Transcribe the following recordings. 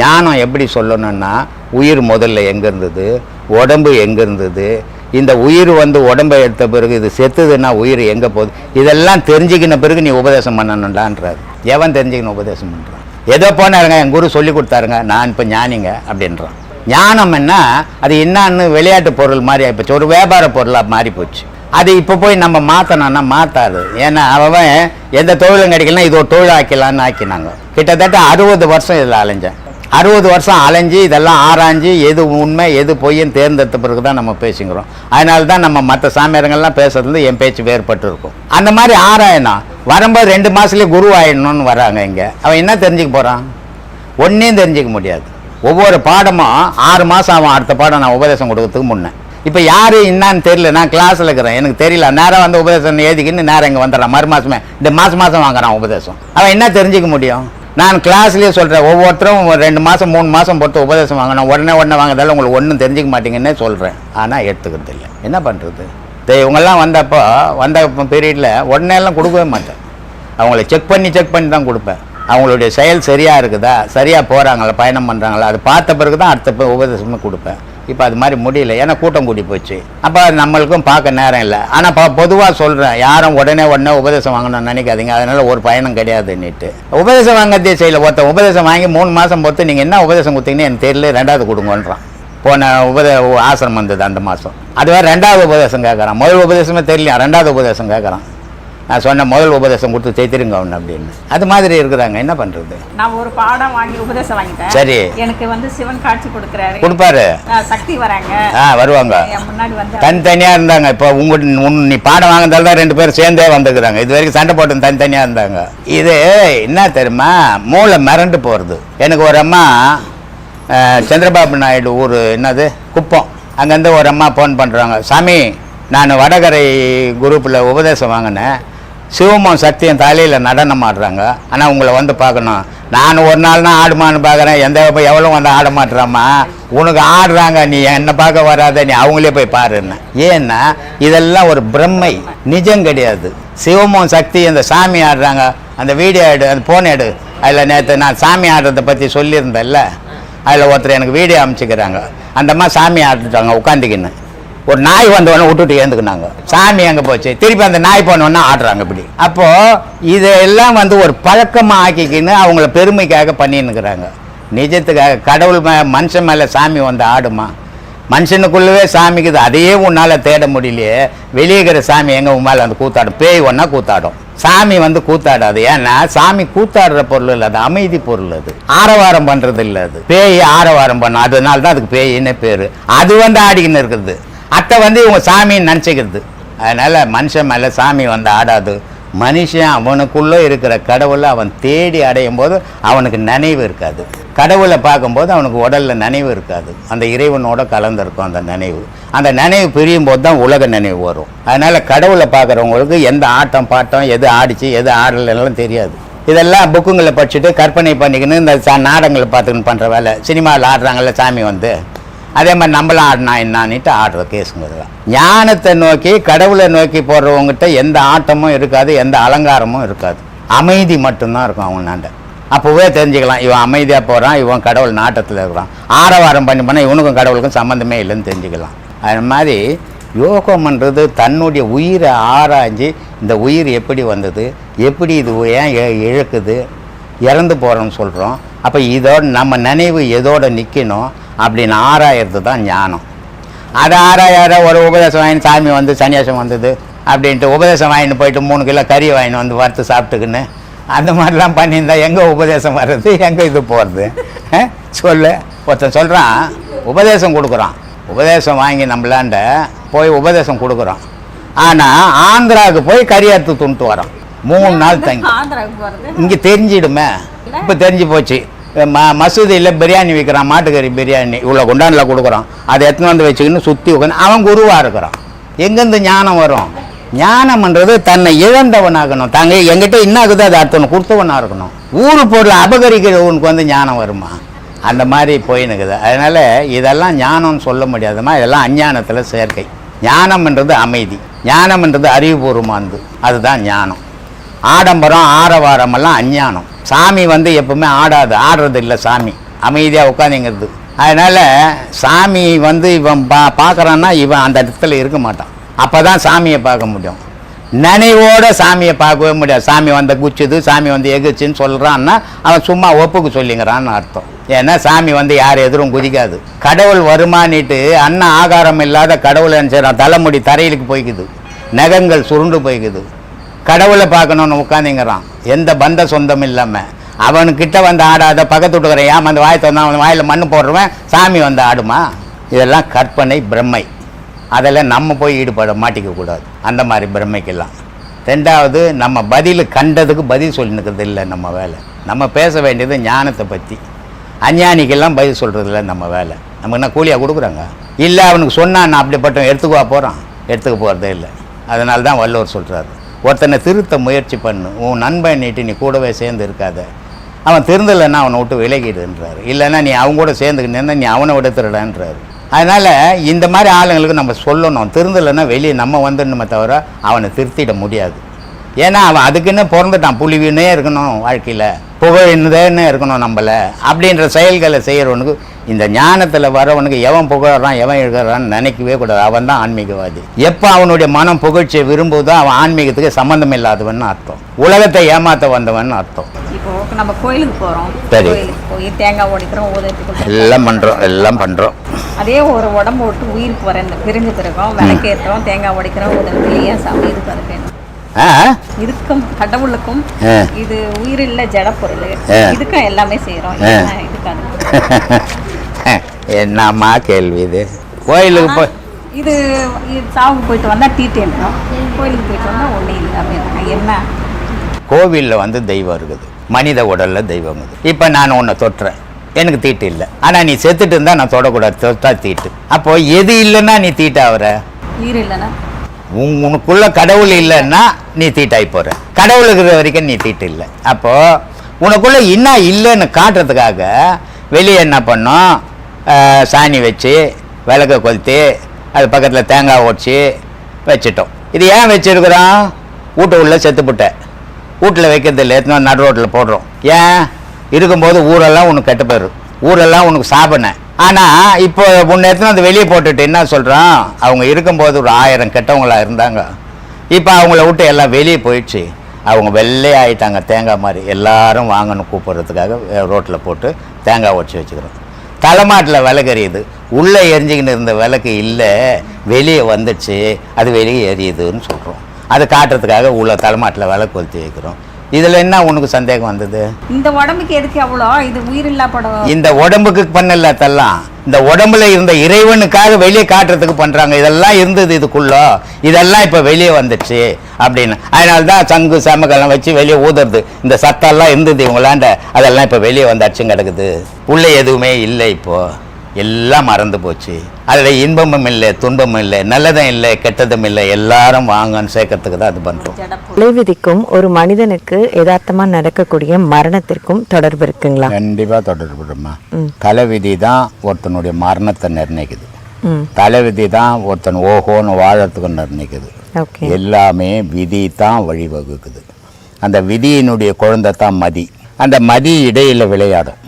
ஞானம் எப்படி சொல்லணும்னா உயிர் முதல்ல எங்கே இருந்தது? உடம்பு எங்கே இருந்தது? இந்த உயிர் வந்து உடம்பை எடுத்த பிறகு இது செத்துதுன்னா உயிர் எங்கே போகுது? இதெல்லாம் தெரிஞ்சுக்கின பிறகு நீ உபதேசம் பண்ணணும்டான்றாரு. எவன் தெரிஞ்சுக்கணும் உபதேசம் பண்ணுறான் ஏதோ போனாருங்க என் குரு சொல்லி கொடுத்தாருங்க நான் இப்போ ஞானிங்க அப்படின்றான். ஞானம் என்ன? அது என்னன்னு விளையாட்டு பொருள் மாதிரி ஆகிப்போச்சு ஒரு வியாபார பொருளாக மாறி போச்சு. அது இப்போ போய் நம்ம மாற்றணும்னா மாற்றாது ஏன்னா அவன் எந்த தொழிலும் கிடைக்கலன்னா இது ஒரு தொழில் ஆக்கலான்னு ஆக்கினாங்க. கிட்டத்தட்ட அறுபது வருஷம் இதில் அலைஞ்சேன். அறுபது வருஷம் அலைஞ்சு இதெல்லாம் ஆராய்ஞ்சு எது உண்மை எது பொய்ன்னு தேர்ந்தெடுத்த பிறகு தான் நம்ம பேசுகிறோம் அதனால தான் நம்ம மற்ற சாமியாரங்கள்லாம் பேசுறது என் பேச்சு வேறுபட்டு இருக்கும் அந்த மாதிரி ஆராயணும் வரும்போது ரெண்டு மாதத்துலேயே குரு ஆயிடணும்னு வராங்க இங்கே. அவன் என்ன தெரிஞ்சுக்க போகிறான் ஒன்றையும் தெரிஞ்சுக்க முடியாது. ஒவ்வொரு பாடமும் ஆறு மாதம் ஆகும். அடுத்த பாடம் நான் உபதேசம் கொடுக்கறதுக்கு முன்னே. இப்போ யார் என்னான்னு தெரியல. நான் கிளாஸில் இருக்கிறேன். எனக்கு தெரியல. நேரம் வந்து உபதேசம் எழுதிக்கின்னு நேரம் இங்கே வந்துடுறான். மறு மாதமே இந்த மாதம் மாதம் வாங்குறான் உபதேசம். அவன் என்ன தெரிஞ்சுக்க முடியும்? நான் கிளாஸ்லேயே சொல்கிறேன் ஒவ்வொருத்தரும் ரெண்டு மாதம் மூணு மாதம் பொறுத்து உபதேசம் வாங்கணும். உடனே உடனே வாங்குறதால உங்களுக்கு ஒன்றும் தெரிஞ்சிக்க மாட்டீங்கன்னே சொல்கிறேன் ஆனால் எடுத்துக்கிறது இல்லை. என்ன பண்ணுறது இவங்கெல்லாம் வந்தப்போ வந்த பீரியடில் உடனே எல்லாம் கொடுக்கவே மாட்டேன். அவங்கள செக் பண்ணி செக் பண்ணி தான் கொடுப்பேன். அவங்களுடைய செயல் சரியாக இருக்குதா? சரியாக போகிறாங்களா பயணம் பண்ணுறாங்களா அது பார்த்த பிறகு தான் அடுத்த ப- கொடுப்பேன். இப்போ அது மாதிரி முடியல. ஏன்னா கூட்டம் கூடி போச்சு. அப்போ நம்மளுக்கும் பார்க்க நேரம் இல்லை. ஆனால் இப்போ பொதுவாக சொல்கிறேன் யாரும் உடனே உடனே உபதேசம் வாங்கணும்னு நினைக்காதீங்க. அதனால் ஒரு பயணம் கிடையாதுன்னுட்டு உபதேசம் வாங்கறதே செய்யல. ஒருத்தன் உபதேசம் வாங்கி மூணு மாதம் பொறுத்து நீங்கள் என்ன உபதேசம் கொடுத்தீங்கன்னு எனக்கு தெரியல. ரெண்டாவது கொடுங்கன்றான். போன உபதே ஆசிரமம் வந்தது அந்த மாதம் அதுவே ரெண்டாவது உபதேசம் கேட்குறான் முதல் உபதேசமே தெரியல ரெண்டாவது உபதேசம் கேட்குறான் நான் சொன்ன முதல் உபதேசம் கொடுத்து தேய்த்திருங்க அவன் அப்படின்னு. அது மாதிரி இருக்கிறாங்க என்ன பண்ணுறது நான் ஒரு பாடம் வாங்கி உபதேசம் வாங்கிட்டேன். சரி. எனக்கு வந்து சிவன் காட்சி கொடுக்குறாரு. கொடுப்பாரு. சக்தி வராங்க. ஆ வருவாங்க. முன்னாடி வந்து தனித்தனியாக இருந்தாங்க. இப்போ உங்க நீ பாடம் வாங்கினால தான் ரெண்டு பேரும் சேர்ந்தே வந்துக்கிறாங்க இது வரைக்கும் சண்டை போட்டு தனித்தனியாக இருந்தாங்க. இது என்ன தெரியுமா? மூளை மிரண்டு போகிறது எனக்கு ஒரு அம்மா சந்திரபாபு நாயுடு ஊர் என்னது? குப்பம். அங்கேருந்து ஒரு அம்மா ஃபோன் பண்ணுறாங்க சாமி நான் வடகரை குரூப்பில் உபதேசம் வாங்கினேன். சிவமும் சக்தியும் தலையில் நடனம் ஆடுறாங்க. ஆனால் உங்களை வந்து பார்க்கணும். நான் ஒரு நாள் தான் ஆடுமான்னு பார்க்குறேன். எந்த எவ்வளோ வந்து ஆட மாட்டுறாம்மா உனக்கு ஆடுறாங்க. நீ என்னை பார்க்க வராத. நீ அவங்களே போய் பாருன்னு. ஏன்னா இதெல்லாம் ஒரு பிரம்மை. நிஜம் கிடையாது. சிவமும் சக்தி அந்த சாமி ஆடுறாங்க. அந்த வீடியோ எடு அந்த ஃபோன் எடு. அதில் நேற்று நான் சாமி ஆடுறதை பற்றி சொல்லியிருந்தேன்ல. அதில் ஒருத்தர் எனக்கு வீடியோ அமைச்சிக்கிறாங்க அந்தம்மா சாமி ஆடிட்டாங்க உட்காந்துக்கின்னு. ஒரு நாய் வந்தவொடனே விட்டுட்டு ஏந்துக்குனாங்க. சாமி அங்கே போச்சு? திருப்பி அந்த நாய் போனவொடனே ஆடுறாங்க இப்படி. அப்போது இதெல்லாம் வந்து ஒரு பழக்கமாக ஆக்கிக்கின்னு அவங்கள பெருமைக்காக பண்ணின்னுக்குறாங்க. நிஜத்துக்காக கடவுள் மே மனுஷன் மேலே சாமி வந்து ஆடுமா? மனுஷனுக்குள்ளவே சாமிக்குது. அதையே உன்னால் தேட முடியலையே. வெளியே இருக்கிற சாமி எங்கே உன் மேலே வந்து கூத்தாடும்? பேய் ஒன்றா கூத்தாடும். சாமி வந்து கூத்தாடாது. ஏன்னா சாமி கூத்தாடுற பொருள் இல்லை. அது அமைதி பொருள் அது. ஆரவாரம் பண்ணுறது இல்லை அது. பேய் ஆரவாரம் பண்ணும். அதனால தான் அதுக்கு பேயின்னு பேர். அது வந்து ஆடிக்கின்னு இருக்குது. அத்தை வந்து இவங்க சாமின்னு நினச்சிக்கிறது. அதனால் மனுஷன் மேலே சாமி வந்து ஆடாது. மனுஷன் அவனுக்குள்ளே இருக்கிற கடவுளை அவன் தேடி அடையும் போது அவனுக்கு நினைவு இருக்காது. கடவுளை பார்க்கும்போது அவனுக்கு உடலில் நினைவு இருக்காது. அந்த இறைவனோட கலந்துருக்கும் அந்த நினைவு. அந்த நினைவு பிரியும் போது தான் உலக நினைவு வரும். அதனால் கடவுளை பார்க்குறவங்களுக்கு எந்த ஆட்டம் பாட்டம் எது ஆடிச்சு எது ஆடலைன்னு தெரியாது. இதெல்லாம் புக்குங்களை படிச்சுட்டு கற்பனை பண்ணிக்கின்னு இந்த சா- நாடகங்களை பார்த்துக்கின்னு பண்ணுற வேலை. சினிமாவில் ஆடுறாங்கல்ல சாமி வந்து. அதே மாதிரி நம்மளும் ஆடினா என்னான்னுட்டு ஆடுற கேஸுங்க இதெல்லாம் ஞானத்தை நோக்கி கடவுளை நோக்கி போடுறவங்ககிட்ட எந்த ஆட்டமும் இருக்காது எந்த அலங்காரமும் இருக்காது. அமைதி மட்டும்தான் இருக்கும் அவங்களாண்ட அப்போவே தெரிஞ்சுக்கலாம் இவன் அமைதியாக போகிறான் இவன் கடவுள் நாட்டத்தில் இருக்கிறான். ஆரவாரம் பண்ணி பண்ணால் இவனுக்கும் கடவுளுக்கும் சம்மந்தமே இல்லைன்னு தெரிஞ்சுக்கலாம். அது மாதிரி யோகம்ன்றது தன்னுடைய உயிரை ஆராய்ஞ்சு இந்த உயிர் எப்படி வந்தது எப்படி இது ஏன் இ- இழக்குது இறந்து போகிறோம்னு சொல்கிறோம் அப்போ இதோட நம்ம நினைவு எதோட நிற்கணும் அப்படின்னு ஆராயறது தான் ஞானம். அதை ஆராயார ஒரு உபதேசம் வாங்கி சாமி வந்து சன்னியாசம் வந்தது அப்படின்ட்டு உபதேசம் வாங்கிட்டு போயிட்டு மூணு கிலோ கறி வாங்கிட்டு வந்து வறுத்து சாப்பிட்டுக்குன்னு அந்த மாதிரிலாம் பண்ணியிருந்தா எங்கே உபதேசம் வர்றது எங்கே இது போகிறது சொல்லு. ஒருத்தன் சொல்கிறான் உபதேசம் கொடுக்குறான். உபதேசம் வாங்கி நம்மளாண்ட போய் உபதேசம் கொடுக்குறோம் ஆனால் ஆந்திராவுக்கு போய் கறி அறுத்து துண்டுட்டு வரோம் மூணு நாள் தங்கி. இங்கே தெரிஞ்சிடுமே. இப்போ தெரிஞ்சு போச்சு. ம மசூதியில் பிரியாணி விற்கிறான் மாட்டுக்கறி பிரியாணி. இவ்வளோ குண்டானில் கொடுக்குறான். அதை எடுத்துன்னு வந்து வச்சுக்கின்னு சுற்றி உட்காந்து அவன் குருவாக இருக்கிறான். எங்கேருந்து ஞானம் வரும்? ஞானம்ன்றது தன்னை இழந்தவனாகணும். தாங்க எங்கிட்ட என்ன அது அதை கொடுத்தவனாக இருக்கணும். ஊர் பொருளை அபகரிக்கிறவனுக்கு வந்து ஞானம் வருமா? அந்த மாதிரி போயினுக்குது. அதனால் இதெல்லாம் ஞானம்னு சொல்ல முடியாதுமா? இதெல்லாம் அஞ்ஞானத்தில் சேர்க்கை. ஞானம்ன்றது அமைதி. ஞானம்ன்றது அறிவுபூர்வமானது. அதுதான் ஞானம். ஆடம்பரம் ஆரவாரமெல்லாம் அஞ்ஞானம். சாமி வந்து எப்பவுமே ஆடாது ஆடுறது இல்லை சாமி. அமைதியாக உட்காந்துங்கிறது அதனால் சாமி வந்து இவன் பா பார்க்குறான்னா இவன் அந்த இடத்துல இருக்க மாட்டான். அப்போ தான் சாமியை பார்க்க முடியும். நினைவோட சாமியை பார்க்கவே முடியாது. சாமி வந்து குச்சுது சாமி வந்து எகுச்சுன்னு சொல்கிறான்னா அவன் சும்மா ஒப்புக்கு சொல்லிங்கிறான்னு அர்த்தம். ஏன்னா சாமி வந்து யார் எதிரும் குதிக்காது. கடவுள் வருமானிட்டு அன்ன ஆகாரம் இல்லாத கடவுள் என்ன செய்கிறான் தலைமுடி தரையிலுக்கு போய்க்குது. நகங்கள் சுருண்டு போய்க்குது. கடவுளை பார்க்கணுன்னு உட்காந்துங்கிறான் எந்த பந்த சொந்தம் இல்லாமல் அவனுக்கிட்ட வந்து ஆடாத பக்கத்து விட்டுக்கிறேன் ஏன் அந்த வாய் தந்தான் அவன் வாயில் மண் போடுறவன் சாமி வந்து ஆடுமா? இதெல்லாம் கற்பனை பிரம்மை. அதில் நம்ம போய் ஈடுபட மாட்டிக்க கூடாது. அந்த மாதிரி பிரம்மைக்கெல்லாம். ரெண்டாவது நம்ம பதில் கண்டதுக்கு பதில் சொல்லினுக்கிறது இல்லை நம்ம வேலை. நம்ம பேச வேண்டியது ஞானத்தை பற்றி அஞ்ஞானிக்கெல்லாம் பதில் சொல்கிறது இல்லை நம்ம வேலை. நமக்கு என்ன கூலியாக கொடுக்குறாங்க? இல்லை அவனுக்கு சொன்னான் நான் அப்படிப்பட்ட எடுத்துக்குவா போகிறான் எடுத்துக்க போகிறதே இல்லை. அதனால தான் வள்ளுவர் சொல்கிறாரு ஒருத்தனை திருத்த முயற்சி பண்ணு. உன் நண்பன் நீட்டு நீ கூடவே சேர்ந்து இருக்காத. அவன் திருந்தலைன்னா அவனை விட்டு விலகிடுன்றாரு. இல்லைன்னா நீ அவங்க கூட சேர்ந்துக்கிட்டேன்னா நீ அவனை விடுத்துடலான்றாரு அதனால் இந்த மாதிரி ஆளுங்களுக்கு நம்ம சொல்லணும். திருந்தலைன்னா வெளியே நம்ம வந்துடணுமே தவிர அவனை திருத்திட முடியாது. ஏன்னா அவன் அதுக்குன்னு பிறந்துட்டான். புலிவினே இருக்கணும் வாழ்க்கையில். புகழ்ந்தேன்னு இருக்கணும் நம்மள. அப்படின்ற செயல்களை செய்கிறவனுக்கு இந்த ஞானத்தில் வரவனுக்கு எவன் புகழறான் எவன் எழுகிறான்னு நினைக்கவே கூடாது. அவன் தான் ஆன்மீகவாதி. எப்போ அவனுடைய மனம் புகழ்ச்சியை விரும்புதோ அவன் ஆன்மீகத்துக்கு சம்மந்தம் இல்லாதவன் அர்த்தம். உலகத்தை ஏமாற்ற வந்தவன் அர்த்தம். இப்போ நம்ம கோயிலுக்கு போறோம். சரி. போய் தேங்காய் உடைக்கிறோம் ஊதத்துக்கு எல்லாம் பண்ணுறோம் எல்லாம் பண்ணுறோம் அதே ஒரு உடம்பு விட்டு உயிருக்கு வர இந்த பிரிஞ்ச பிறகும் விளக்கேற்றோம் தேங்காய் உடைக்கிறோம் ஊதத்துக்கு ஏன் சாமி அதுக்கு? ஆ இதுக்கும் கடவுளுக்கும். இது உயிரில்ல ஜடப்பொருள் ஆ. இதுக்கும் எல்லாமே செய்யறோம் ஆ. என்னம்மா கேள்வி இது? கோயிலுக்கு போய் இது சாவுக்கு போயிட்டு வந்தா தீட்டேன்றோம் கோயிலுக்கு போயிட்டு வந்தா ஒண்ணு இல்லை என்ன? கோவிலில் வந்து தெய்வம் இருக்குது. மனித உடலில் தெய்வம் இருக்குது இப்போ நான் உன்னை தொட்டுறேன். எனக்கு தீட்டு இல்லை. ஆனால் நீ செத்துட்டு இருந்தால் நான் தொடக்கூடாது. தொட்டா தீட்டு. அப்போ எது இல்லைன்னா நீ தீட்டாகிற உயிர் இல்லைன்னா? உன் உனக்குள்ள கடவுள் இல்லைன்னா நீ தீட்டாகி போகிற கடவுள் இருக்கிற வரைக்கும் நீ தீட்டு இல்லை. அப்போது உனக்குள்ள என்ன இல்லைன்னு காட்டுறதுக்காக வெளியே என்ன பண்ணோம்? சாணி வச்சு விளக்க கொளுத்தி அது பக்கத்தில் தேங்காய் உடச்சி வச்சிட்டோம். இது ஏன் வச்சுருக்குறோம்? வீட்டு உள்ளே செத்துப்புட்டை வீட்டில் வைக்கிறது இல்லை எத்தனை நடு ரோட்டில் போடுறோம். ஏன்? இருக்கும்போது ஊரெல்லாம் உனக்கு கெட்ட பேர். ஊரெல்லாம் உனக்கு சாபனை. ஆனால் இப்போ முன்ன எடுத்துன்னு வந்து வெளியே போட்டுட்டு என்ன சொல்கிறோம் அவங்க இருக்கும்போது ஒரு ஆயிரம் கெட்டவங்களா இருந்தாங்க. இப்போ அவங்கள விட்டு எல்லாம் வெளியே போயிடுச்சு. அவங்க வெள்ளையாகிட்டாங்க தேங்காய் மாதிரி எல்லாரும் வாங்கணும் கூப்பிட்றதுக்காக ரோட்டில் போட்டு தேங்காய் உடச்சி வச்சுக்கிறோம். தலைமாட்டில் விளக்கு எரியுது உள்ளே எரிஞ்சிக்கின்னு இருந்த விளக்கு இல்லை வெளியே வந்துடுச்சு அது வெளியே எரியுதுன்னு சொல்கிறோம் அது காட்டுறதுக்காக உள்ள தலைமாட்டில் விளக்கு கொளுத்தி வைக்கிறோம். இதில் என்ன உனக்கு சந்தேகம் வந்தது? இந்த உடம்புக்கு எதுக்கு அவ்வளோ? இது உயிரில்லா படம் இந்த உடம்புக்கு பண்ணல தல்லாம். இந்த உடம்புல இருந்த இறைவனுக்காக வெளியே காட்டுறதுக்கு பண்றாங்க. இதெல்லாம் இருந்தது இதுக்குள்ள? இதெல்லாம் இப்ப வெளியே வந்துடுச்சு அப்படின்னு. அதனால தான் சங்கு சமக்கெல்லாம் வச்சு வெளியே ஊதுறது. இந்த சத்தம்லாம் இருந்தது இவங்களாண்ட. அதெல்லாம் இப்ப வெளியே வந்தாச்சும் கிடக்குது. உள்ள எதுவுமே இல்லை இப்போ. எல்லாம் மறந்து போச்சு. அதில் இன்பமும் இல்லை துன்பமும் இல்லை நல்லதும் இல்லை கெட்டதும் இல்லை எல்லாரும் வாங்கன்னு சேர்க்கறதுக்கு தான் அது பண்ணுறோம் தலைவிதிக்கும் ஒரு மனிதனுக்கு யதார்த்தமா நடக்கக்கூடிய மரணத்திற்கும் தொடர்பு இருக்குங்களா? கண்டிப்பாக தொடர்புமா தலைவிதி தான் ஒருத்தனுடைய மரணத்தை நிர்ணயிக்குது. ம். தலைவிதி தான் ஒருத்தன் ஓஹோன்னு வாழறதுக்கு நிர்ணயிக்குது. ஓகே. எல்லாமே விதி தான் வழிவகுக்குது. அந்த விதியினுடைய குழந்தை தான் மதி. அந்த மதி இடையில் விளையாடும்.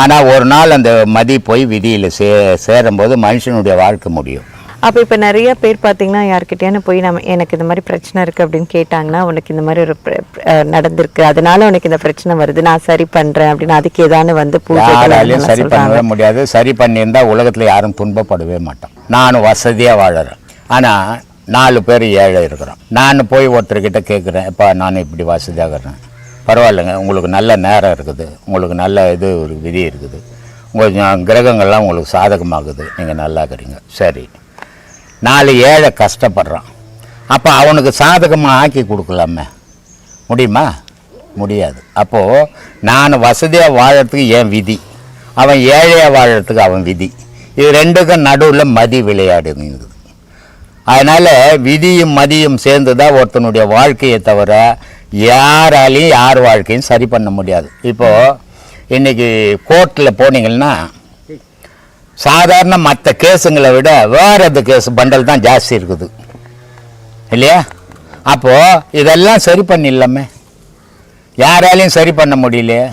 ஆனால் ஒரு நாள் அந்த மதி போய் விதியில் சே சேரும்போது மனுஷனுடைய வாழ்க்கை முடியும். அப்போ இப்போ நிறைய பேர் பார்த்தீங்கன்னா யார்கிட்டயான போய் நம்ம எனக்கு இந்த மாதிரி பிரச்சனை இருக்கு அப்படின்னு கேட்டாங்கன்னா உனக்கு இந்த மாதிரி ஒரு நடந்திருக்கு. அதனால உனக்கு இந்த பிரச்சனை வருது. நான் சரி பண்றேன் அப்படின்னு அதுக்கு ஏதானு வந்து யாராலையும் சரி பண்ணவே முடியாது. சரி பண்ணியிருந்தா உலகத்தில் யாரும் துன்பப்படவே மாட்டோம். நானும் வசதியாக வாழறேன். ஆனால் நாலு பேர் ஏழை இருக்கிறோம். நான் போய் ஒருத்தர்கிட்ட கேட்குறேன் எப்பா நான் இப்படி வசதியாக இருக்கிறேன். பரவாயில்லைங்க. உங்களுக்கு நல்ல நேரம் இருக்குது. உங்களுக்கு நல்ல இது ஒரு விதி இருக்குது. உங்கள் கிரகங்கள்லாம் உங்களுக்கு சாதகமாகுது. நீங்கள் நல்லா இருக்கிறீங்க சரி. நாலு ஏழை கஷ்டப்படுறான். அப்போ அவனுக்கு சாதகமாக ஆக்கி கொடுக்கலாமே. முடியுமா? முடியாது. அப்போது நான் வசதியாக வாழறதுக்கு என் விதி. அவன் ஏழையாக வாழறதுக்கு அவன் விதி. இது ரெண்டுக்கும் நடுவில் மதி விளையாடுங்கிறது. அதனால் விதியும் மதியும் சேர்ந்து தான் ஒருத்தனுடைய வாழ்க்கையை தவிர யாராலையும் யார் வாழ்க்கையும் சரி பண்ண முடியாது. இப்போது இன்றைக்கி கோர்ட்டில் போனீங்கன்னா சாதாரண மற்ற கேஸுங்களை விட வேறு எது கேஸ் பண்டல் தான் ஜாஸ்தி இருக்குது. இல்லையா? அப்போது இதெல்லாம் சரி பண்ணிடலாமே. யாராலையும் சரி பண்ண முடியலையே.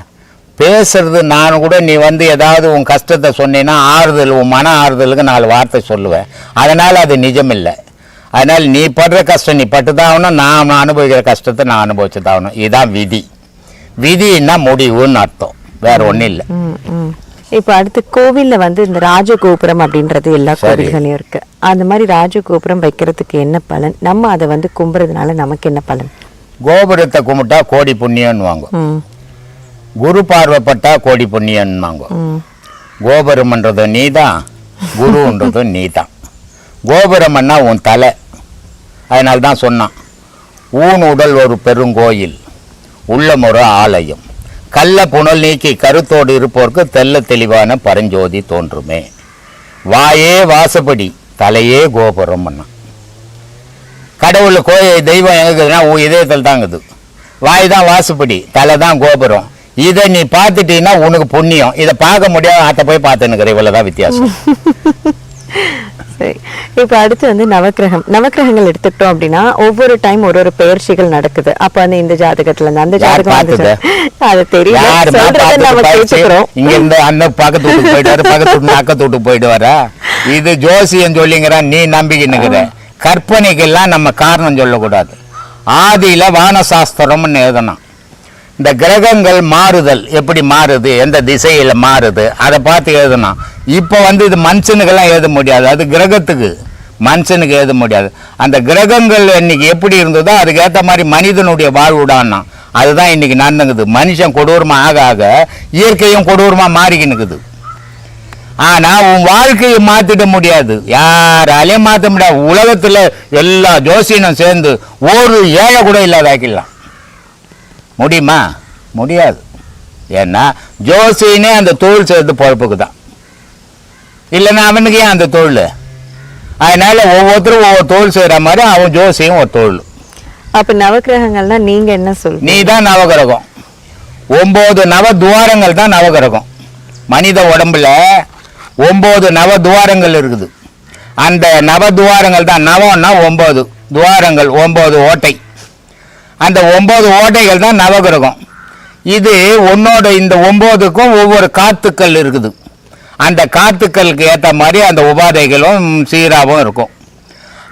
பேசுறது நான் கூட நீ வந்து ஏதாவது உன் கஷ்டத்தை சொன்னீன்னா ஆறுதல் உன் மன ஆறுதலுக்கு நாலு வார்த்தை சொல்லுவேன். அதனால் அது நிஜமில்லை. அதனால் நீ படுற கஷ்டம் நீ பட்டு தான் ஆகணும் நான் அனுபவிக்கிற கஷ்டத்தை நான் அனுபவிச்சு தான் ஆகணும். இதுதான் விதி. விதின்னா முடிவுன்னு அர்த்தம். வேற ஒன்றும் இல்லை. இப்ப அடுத்து கோவில்ல வந்து இந்த ராஜகோபுரம் அப்படின்றது எல்லா. கோவில்களையும் இருக்கு. அந்த மாதிரி ராஜகோபுரம் வைக்கிறதுக்கு என்ன பலன்? நம்ம அதை வந்து கும்புறதுனால நமக்கு என்ன பலன்? கோபுரத்தை கும்பிட்டா கோடி புண்ணியம்னுவாங்க குரு பார்வைப்பட்டா கோடி புண்ணியம்னுவாங்க கோபுரம்ன்றதும் நீ தான் குருன்றதும் நீ தான் கோபுரம்னா உன் தலை. அதனால தான் சொன்னான் ஊன் உடல் ஒரு பெருங்கோயில் உள்ளம் ஒரு ஆலயம். கள்ள புனல் நீக்கி கருத்தோடு இருப்போர்க்கு தெல்ல தெளிவான பரஞ்சோதி தோன்றுமே. வாயே வாசப்படி தலையே கோபுரம் கடவுள் கோயில் தெய்வம் எங்குதுன்னா உன் இதயத்தில் தாங்குது வாய் தான் வாசுப்படி தலை தான் கோபுரம். இதை நீ பார்த்துட்டீங்கன்னா உனக்கு புண்ணியம். இதை பார்க்க முடியாத ஆத்த போய் பார்த்துன்னுக்கிற இவ்வளோதான் வித்தியாசம். சரி. இப்ப அடுத்து வந்து நவக்கிரகம். நவக்கிரகங்கள் எடுத்துக்கிட்டோம் அப்படின்னா ஒவ்வொரு டைம் ஒரு ஒரு பெயர்ச்சிகள் நடக்குது. அப்ப வந்து இந்த ஜாதகத்துல இருந்து அந்த ஜாதகம் அந்த அது சொல்றதை பார்த்துட்டு நம்ம கேட்டுக்கிறோம். இங்க இருந்து அண்ணன் பக்கத்து வீட்டுக்கு போயிட்டாரு பக்கத்து அக்கத்து வீட்டுக்கு போயிட்டு வரா இது ஜோசியம் சொல்லிங்கிறான் நீ நம்பிக்கின்னுக்கிற. கற்பனைக்கெல்லாம் நம்ம காரணம் சொல்லக்கூடாது. ஆதியில வானசாஸ்திரம்னு எழுதணும். இந்த கிரகங்கள் மாறுதல் எப்படி மாறுது எந்த திசையில் மாறுது அதை பார்த்து எழுதணும். இப்போ வந்து இது மனுஷனுக்கெல்லாம் எழுத முடியாது அது கிரகத்துக்கு. மனுஷனுக்கு எழுத முடியாது. அந்த கிரகங்கள் இன்னைக்கு எப்படி இருந்ததோ அதுக்கேற்ற மாதிரி மனிதனுடைய வாழ்வுடான்னா அதுதான் இன்னைக்கு நடந்துங்குது மனுஷன் கொடூரமாக ஆக ஆக இயற்கையும் கொடூரமாக மாறிக்கினுக்குது ஆனால் உன் வாழ்க்கையை மாற்றிட முடியாது. யாராலையும் மாற்ற முடியாது. உலகத்தில் எல்லா ஜோசியனும் சேர்ந்து ஒரு ஏழை கூட இல்லாதாக்கிடலாம் முடியுமா? முடியாது. ஏன்னா ஜோசியனே அந்த தொழில் சேர்த்து பொழப்புக்கு தான். இல்லைன்னா அவனுக்கு ஏன் அந்த தொழில் அதனால ஒவ்வொருத்தரும் ஒவ்வொரு தொழில் செய்கிற மாதிரி அவன் ஜோசியம் ஒரு தொழில் அப்ப நவக்கிரகங்கள்னா நீங்க என்ன சொல்றீங்க? நீ தான் நவகிரகம் ஒன்பது நவ துவாரங்கள் தான் நவகிரகம் மனித உடம்புல ஒன்பது நவ துவாரங்கள் இருக்குது. அந்த நவ துவாரங்கள் தான் நவம்னா ஒன்பது துவாரங்கள் ஒன்பது ஓட்டை. அந்த ஒம்பது ஓட்டைகள் தான் நவகிரகம். இது உன்னோட இந்த ஒம்போதுக்கும் ஒவ்வொரு காத்துக்கள் இருக்குது. அந்த காத்துக்களுக்கு ஏற்ற மாதிரி அந்த உபாதைகளும் சீராகவும் இருக்கும்.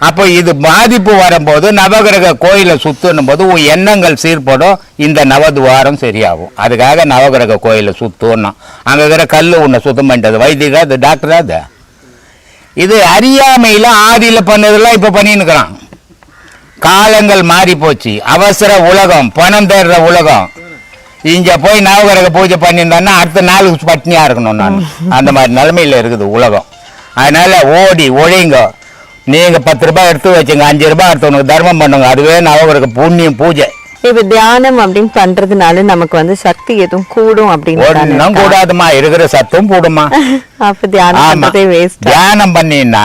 அப்போ இது பாதிப்பு வரும்போது நவகிரக கோயிலை சுத்தணும் போது உன் எண்ணங்கள் சீர்படும். இந்த நவதுவாரம் சரியாகும். அதுக்காக நவகிரக கோயிலை சுத்தணும். அங்கே இருக்கிற கல் உன்னை சுத்தம் பண்ணிட்டது வைத்தியரா அது டாக்டரா அது. இது அறியாமையில் ஆதியில் பண்ணதெல்லாம் இப்போ பண்ணின்னுக்கிறான். காலங்கள் மாறி போச்சு. அவசர உலகம் பணம் தேடுற உலகம். இங்க போய் நவகிரக பூஜை பண்ணியிருந்தோன்னா அடுத்த நாளுக்கு பட்னியா இருக்கணும் நான். அந்த மாதிரி நிலைமையில இருக்குது உலகம். அதனால ஓடி ஒழிங்க. நீங்க பத்து ரூபாய் எடுத்து வச்சுங்க அஞ்சு ரூபாய் எடுத்து உனக்கு தர்மம் பண்ணுங்க. அதுவே நவகிரக புண்ணியம் பூஜை. இப்ப தியானம் அப்படின்னு பண்றதுனால நமக்கு வந்து சக்தி எதுவும் கூடும் அப்படின்னு? கூடாதுமா இருக்கிற சத்தும் கூடுமா அப்ப தியானம் பண்றதே வேஸ்ட் தியானம் பண்ணினா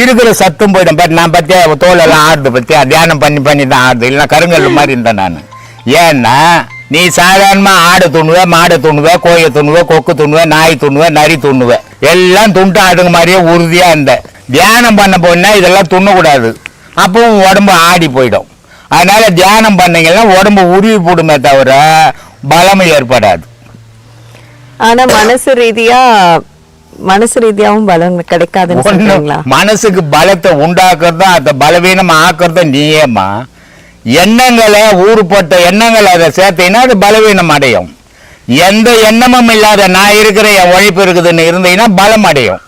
இருக்கிற சத்தும் போயிடும். பட் நான் பத்தியா தோல் எல்லாம் ஆடுது பத்தியா? தியானம் பண்ணி பண்ணி தான் ஆடுது இல்லைன்னா கருங்கல் மாதிரி இருந்தேன் நான். ஏன்னா நீ சாதாரணமா ஆடு துண்ணுவ மாடு துண்ணுவ கோயை துண்ணுவ கொக்கு துண்ணுவ நாய் துண்ணுவ நரி துண்ணுவ. எல்லாம் துண்டு ஆடுங்க மாதிரியே உறுதியா இருந்த தியானம் பண்ண போனா இதெல்லாம் துண்ணக்கூடாது. அப்பவும் உடம்பு ஆடி போயிடும். அதனால தியானம் பண்ணீங்கன்னா உடம்பு உருவி போடுமே தவிர பலம் ஏற்படாது. ஆனா மனசு ரீதியா மனசு ரீதியாவும் பலம் கிடைக்காதுன்னு மனசுக்கு பலத்தை உண்டாக்குறதும் அந்த பலவீனம் ஆக்குறதும் நீயேம்மா. எண்ணங்களை ஊறுபட்ட எண்ணங்களை அதை சேர்த்தீங்கன்னா அது பலவீனம் அடையும். எந்த எண்ணமும் இல்லாத நான் இருக்கிற என் உழைப்பு இருக்குதுன்னு இருந்தீங்கன்னா பலம் அடையும்.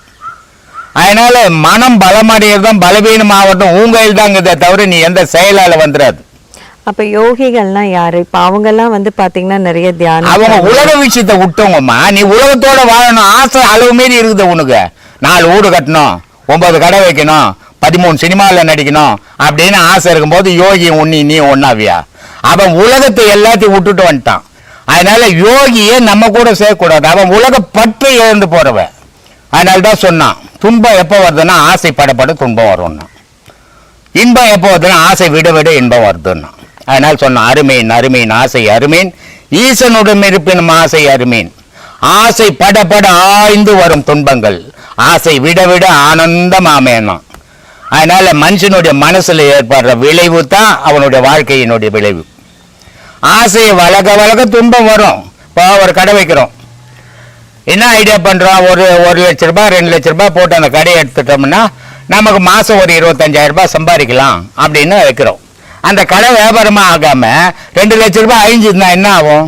அதனால மனம் பலம் அடையிறதும் பலவீனம் ஆகட்டும் கையில் தாங்குதே தவிர நீ எந்த செயலால வந்துடாது அப்ப யோகிகள்லாம் யாரு? இப்ப அவங்க எல்லாம் வந்து பாத்தீங்கன்னா நிறைய தியானம் அவங்க உலக விஷயத்தை விட்டவங்கம்மா. நீ உலகத்தோட வாழணும். ஆசை அளவு மீறி இருக்குது உனக்கு. நாலு வீடு கட்டணும். ஒன்பது கடை வைக்கணும். பதிமூணு சினிமாவில் நடிக்கணும். அப்படின்னு ஆசை இருக்கும்போது யோகி உன்னி நீ ஒன்னாவியா அவன் உலகத்தை எல்லாத்தையும் விட்டுட்டு வந்துட்டான். அதனால யோகியை நம்ம கூட சேர்க்கக்கூடாது. அவன் உலக பற்றை இழந்து போறவன். அதனால தான் சொன்னான் துன்பம் எப்போ வருதுன்னா ஆசைப்படப்பட துன்பம் வரும்னா. இன்பம் எப்போ வருதுன்னா ஆசை விட விட இன்பம் வருதுன்னா. அதனால் சொன்னான் அருமேன் அருமேன் ஆசை அருமேன். ஈசனுடன் இருப்பினும் ஆசை அருமேன். ஆசை படப்பட ஆய்ந்து வரும் துன்பங்கள். ஆசை விட விட ஆனந்தமாமேனா. அதனால மனுஷனுடைய மனசில் ஏற்படுற விளைவு தான் அவனுடைய வாழ்க்கையினுடைய விளைவு. ஆசையை வளக வளக துன்பம் வரும். இப்போ ஒரு கடை வைக்கிறோம். என்ன ஐடியா பண்ணுறோம் ஒரு ஒரு லட்ச ரூபாய் ரெண்டு லட்ச ரூபாய் போட்டு அந்த கடையை எடுத்துட்டோம்னா நமக்கு மாதம் ஒரு இருபத்தஞ்சாயிரம் ரூபாய் சம்பாதிக்கலாம் அப்படின்னு வைக்கிறோம். அந்த கடை வியாபாரமாக ஆகாமல் ரெண்டு லட்ச ரூபாய் அழிஞ்சிருந்தா என்ன ஆகும்?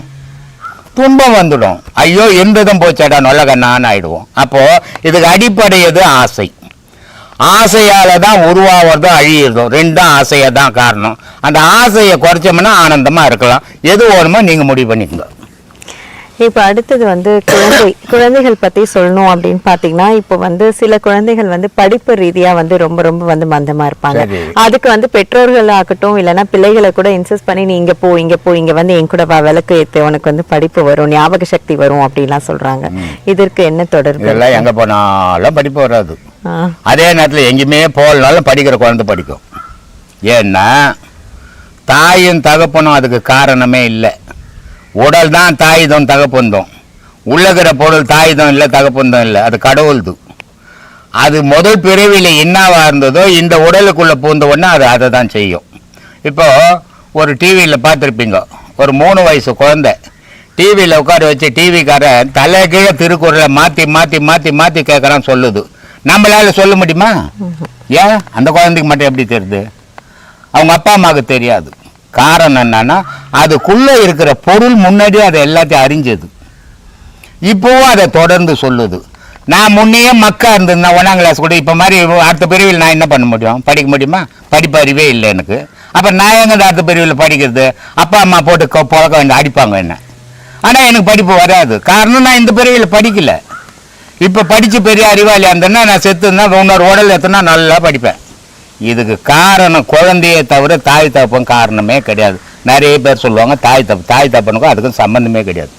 துன்பம் வந்துடும். ஐயோ இருந்ததும் போச்சாடா நல்ல கண்ணான்னு ஆயிடுவோம். அப்போ இதுக்கு அடிப்படையது ஆசை. ஆசையால் தான் உருவாகிறதும் அழியிறதும் ரெண்டும் ஆசையை தான் காரணம். அந்த ஆசையை குறைச்சோம்னா ஆனந்தமாக இருக்கலாம். எது வேணுமோ நீங்கள் முடிவு பண்ணிக்கோங்க. இப்போ அடுத்தது வந்து குழந்தை குழந்தைகள் பத்தி சொல்லணும் அப்படின்னு பாத்தீங்கன்னா இப்போ வந்து சில குழந்தைகள் வந்து படிப்பு ரீதியா வந்து ரொம்ப ரொம்ப வந்து மந்தமா இருப்பாங்க. அதுக்கு வந்து பெற்றோர்கள் ஆகட்டும் இல்லைன்னா பிள்ளைகளை கூட இன்சிஸ்ட் பண்ணி நீ இங்க போ இங்க போ இங்க வந்து என் கூட வா விளக்கு ஏத்து உனக்கு வந்து படிப்பு வரும் ஞாபக சக்தி வரும் அப்படிலாம் சொல்றாங்க. இதற்கு என்ன தொடர்பு இதெல்லாம் எங்க போனாலும் படிப்பு வராது. அதே நேரத்தில் எங்கேயுமே போகலனாலும் படிக்கிற குழந்தை படிக்கும். ஏன்னா தாயும் தகப்பனும் அதுக்கு காரணமே இல்லை. உடல் தான் தாயுதம் தகப்பந்தம். உள்ளகிற பொருள் தாயுதம் இல்லை தகப்பந்தம் இல்லை. அது கடவுள்து. அது முதல் பிறவியில் என்னவா இருந்ததோ இந்த உடலுக்குள்ள பூந்த உடனே அது அதை தான் செய்யும். இப்போ ஒரு டிவியில் பார்த்துருப்பீங்க. ஒரு மூணு வயசு குழந்தை. டிவியில் உட்கார வச்சு டிவிக்காரன் தலை கீழே திருக்குறளை மாற்றி மாற்றி மாற்றி மாற்றி கேட்குறான்னு சொல்லுது. நம்மளால சொல்ல முடியுமா? ஏன்? அந்த குழந்தைக்கு மட்டும் எப்படி தெரியுது? அவங்க அப்பா அம்மாவுக்கு தெரியாது. காரணம் என்னன்னா அதுக்குள்ளே இருக்கிற பொருள் முன்னாடியே அதை எல்லாத்தையும் அறிஞ்சது. இப்போவும் அதை தொடர்ந்து சொல்லுது. நான் முன்னையே மக்கா இருந்திருந்தேன் ஒன்றாம் கிளாஸ் கூட இப்போ மாதிரி அடுத்த பிரிவில் நான் என்ன பண்ண முடியும்? படிக்க முடியுமா? படிப்பு அறிவே இல்லை எனக்கு. அப்போ நான் எங்கே அடுத்த பிரிவில் படிக்கிறது? அப்பா அம்மா போட்டு புழக்க வேண்டிய அடிப்பாங்க என்ன? ஆனால் எனக்கு படிப்பு வராது. காரணம் நான் இந்த பிரிவில் படிக்கல. இப்போ படித்து பெரிய அறிவாளியாக இருந்தேன்னா நான் செத்து இருந்தால் இன்னொரு உடல் எத்தனா நல்லா படிப்பேன். இதுக்கு காரணம் குழந்தையே தவிர தாய் தப்பம் காரணமே கிடையாது. நிறைய பேர் சொல்லுவாங்க தாய் தப்பு தாய் தப்பனுக்கும் அதுக்கும் சம்மந்தமே கிடையாது.